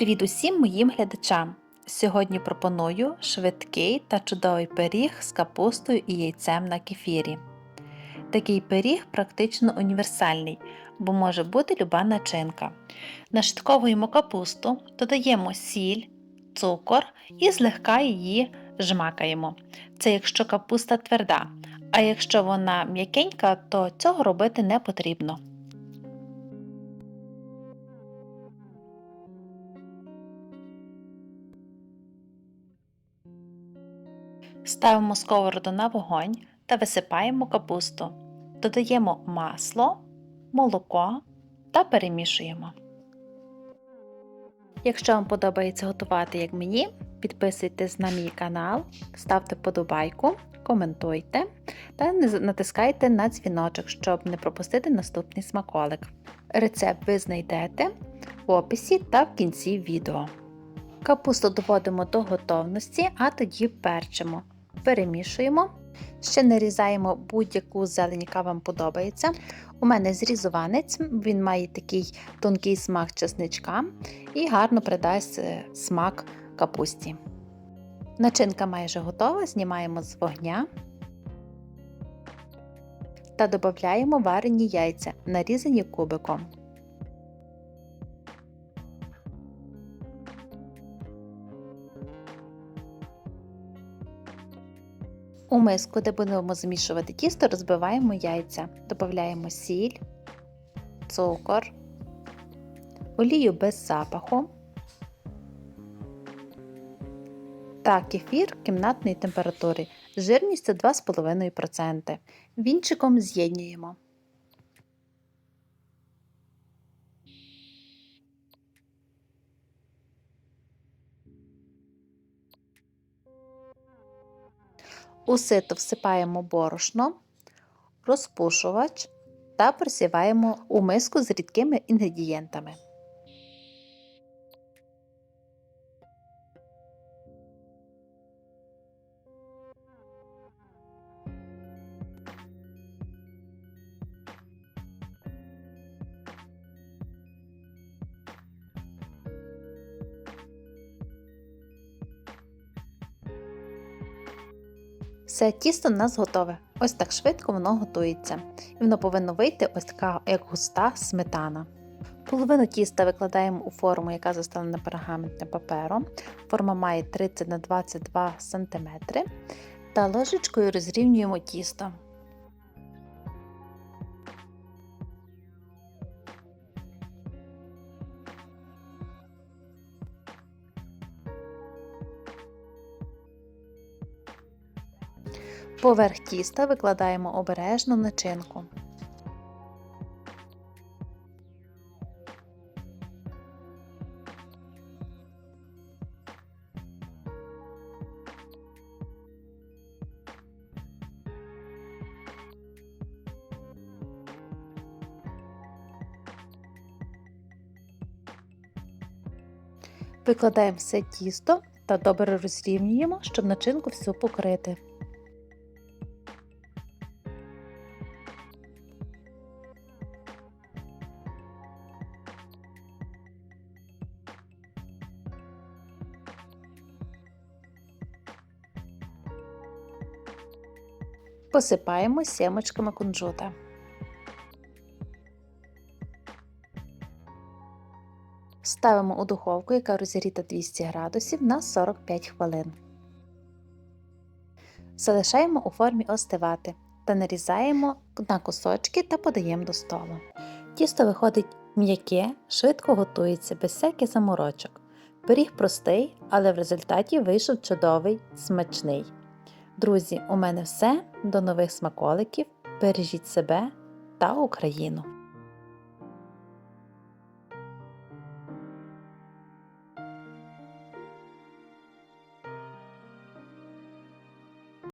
Привіт усім моїм глядачам! Сьогодні пропоную швидкий та чудовий пиріг з капустою і яйцем на кефірі. Такий пиріг практично універсальний, бо може бути люба начинка. Наштковуємо капусту, додаємо сіль, цукор і злегка її жмакаємо. Це якщо капуста тверда, а якщо вона м'якенька, то цього робити не потрібно. Ставимо сковороду на вогонь та висипаємо капусту. Додаємо масло, молоко та перемішуємо. Якщо вам подобається готувати як мені, підписуйтесь на мій канал, ставте подобайку, коментуйте та натискайте на дзвіночок, щоб не пропустити наступний смаколик. Рецепт ви знайдете в описі та в кінці відео. Капусту доводимо до готовності, а тоді перчимо. Перемішуємо. Ще нарізаємо будь-яку зелень, яка вам подобається. У мене зрізуванець, він має такий тонкий смак чесничка і гарно придасть е, смак капусті. Начинка майже готова, знімаємо з вогня та додаємо варені яйця, нарізані кубиком. У миску, де будемо змішувати тісто, розбиваємо яйця, додаємо сіль, цукор, олію без запаху та кефір кімнатної температури жирністю 2,5%. Вінчиком з'єднюємо. У сито всипаємо борошно, розпушувач та присіваємо у миску з рідкими інгредієнтами. Все тісто у нас готове. Ось так швидко воно готується. І воно повинно вийти ось така, як густа сметана. Половину тіста викладаємо у форму, яка заставлена пергаментним папером. Форма має 30 на 22 см. Та ложечкою розрівнюємо тісто. Поверх тіста викладаємо обережно начинку. Викладаємо все тісто та добре розрівнюємо, щоб начинку всю покрити. Посипаємо сімочками кунжута. Ставимо у духовку, яка розігріта 200 градусів на 45 хвилин. Залишаємо у формі остивати та нарізаємо на кусочки та подаємо до столу. Тісто виходить м'яке, швидко готується, без всяких заморочок. Пиріг простий, але в результаті вийшов чудовий, смачний. Друзі, у мене все. До нових смаколиків. Бережіть себе та Україну!